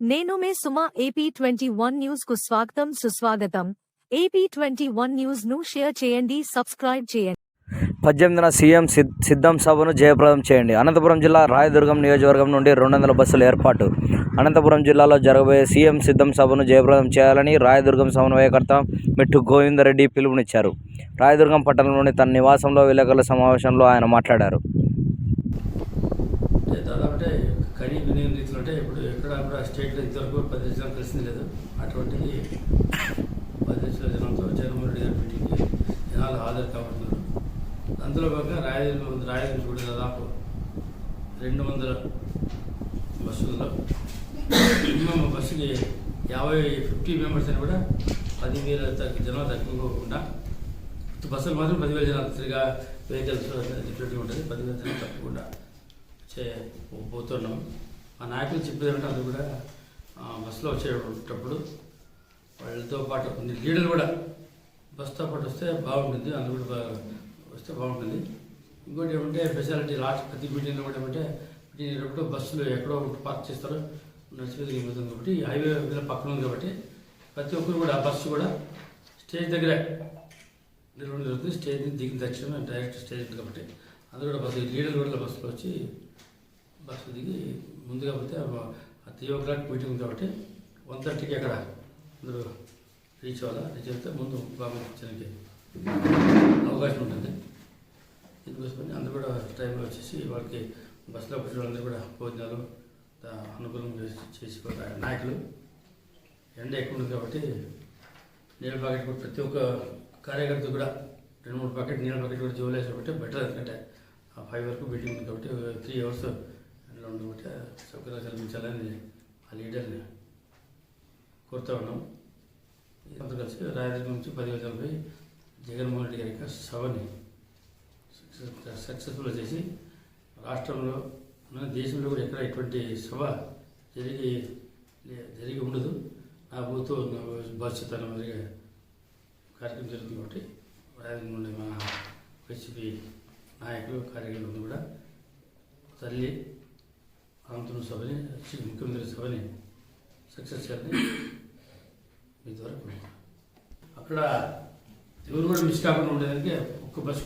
నేను మే సుమా AP twenty one న్యూస్కు స్వాగతం సుస్వాగతం. ఏపీ ట్వంటీ వన్ న్యూస్ను షేర్ చేయండి సబ్స్క్రైబ్ చేయండి. పద్దెనిమిదిన సీఎం సిద్ సిద్ధం సభను జయప్రదం చేయండి. అనంతపురం జిల్లా రాయదుర్గం నియోజకవర్గం నుండి రెండు వందల బస్సుల ఏర్పాటు. అనంతపురం జిల్లాలో జరగబోయే సీఎం సిద్ధం సభను జయప్రదం చేయాలని రాయదుర్గం సమన్వయకర్త మెట్టు గోవిందరెడ్డి పిలుపునిచ్చారు. రాయదుర్గం పట్టణంలోని తన నివాసంలో విలేకరుల సమావేశంలో ఆయన మాట్లాడారు. కనీ వినియోగ రీతిలో అంటే ఇప్పుడు ఎక్కడ కూడా స్టేట్లో ఇంతవరకు పది దేశాలు తెలిసింది లేదు. అటువంటిది పది లక్షల జనంతో జగన్మోహన్ రెడ్డి గారి మీటింగ్కి జనాలు హాజరు కాబడుతున్నారు అందులో భాగంగా రాయదుర్గం రాయదుర్గం కూడా దాదాపు రెండు వందల బస్సుల్లో మినిమం బస్సుకి యాభై ఫిఫ్టీ మెంబర్స్ అని కూడా పదివేల తగ్గ జనాలు తక్కువకుండా బస్సులు మాత్రం పదివేల జనాలు తిరిగా వెహికల్స్ ఉంటుంది. పదివేల జనాలు తప్పకుండా చే పోతున్నాం. మా నాయకులు చెప్పేది అంటే కూడా బస్సులో వచ్చేటప్పుడు వాళ్ళతో పాటు కొన్ని లీడర్లు కూడా బస్సుతో పాటు వస్తే బాగుంటుంది అందులో కూడా బాగా వస్తే బాగుంటుంది. ఇంకోటి ఏమంటే స్పెషాలిటీ లాస్ట్ ప్రతి మీటింగ్లో కూడా ఏమంటే మీటింగ్ అయినప్పుడు బస్సులు ఎక్కడో ఒకటి పార్క్ చేస్తారో నడిచిపోతుంది ఏమవుతుంది కాబట్టి హైవే మీద పక్కన ఉంది కాబట్టి ప్రతి ఒక్కరు కూడా ఆ బస్సు కూడా స్టేజ్ దగ్గరే. నిర్వహణ జరుగుతుంది స్టేజ్ నుంచి దిగిన దక్షిణ డైరెక్ట్ స్టేజ్ ఉంది కాబట్టి. అందరూ కూడా బస్సు లీడర్ కూడా బస్సులో వచ్చి బస్సు దిగి ముందుగా పోతే ఆ త్రీ ఓ క్లాక్ మీటింగ్ కాబట్టి వన్ థర్టీకి అక్కడ అందరూ రీచ్ అవ్వాలా? రీచ్ అయితే ముందు బాబు వచ్చడానికి అవకాశం ఉంటుంది. ఇందుకోసమని అందరూ కూడా టైంలో వచ్చేసి వాళ్ళకి బస్సులో కూర్చున్న వాళ్ళందరూ కూడా భోజనాలు అనుకూలం చేసి చేసి నాయకులు. ఎండ ఎక్కువ ఉంది కాబట్టి నీళ్ళ ప్యాకెట్ కూడా ప్రతి ఒక్క కార్యకర్త కూడా రెండు మూడు ప్యాకెట్ నీళ్ళ ప్యాకెట్ కూడా జోలు బెటర్ ఎందుకంటే ఫైవ్ వరకు మీటింగ్ ఉంది కాబట్టి త్రీ అవర్స్ అందులో ఉండబట్టి సౌకర్యాలు కల్పించాలని ఆ లీడర్ని కోరుతా ఉన్నాం. అందరూ కలిసి రాయదుర్గం నుంచి పదివేల నలభై జగన్మోహన్ రెడ్డి గారి యొక్క సభని సక్సెస్ఫుల్ చేసి రాష్ట్రంలో మన దేశంలో కూడా ఎక్కడ ఎటువంటి సభ జరిగి జరిగి ఉండదు. నా బూతో బాధ్యత అన్న మాదిరిగా కార్యక్రమం జరుగుతుంది కాబట్టి రాయదుర్గం నుండి మా వైసీపీ నాయకులు కార్యకర్తలు కూడా తల్లి అనంతరం సభని ముఖ్యమంత్రి సభని సక్సెస్ చేయాలని మీ ద్వారా అక్కడ ఎవరు కూడా మిస్ కాకుండా ఉండేదానికి ఒక్క బస్సు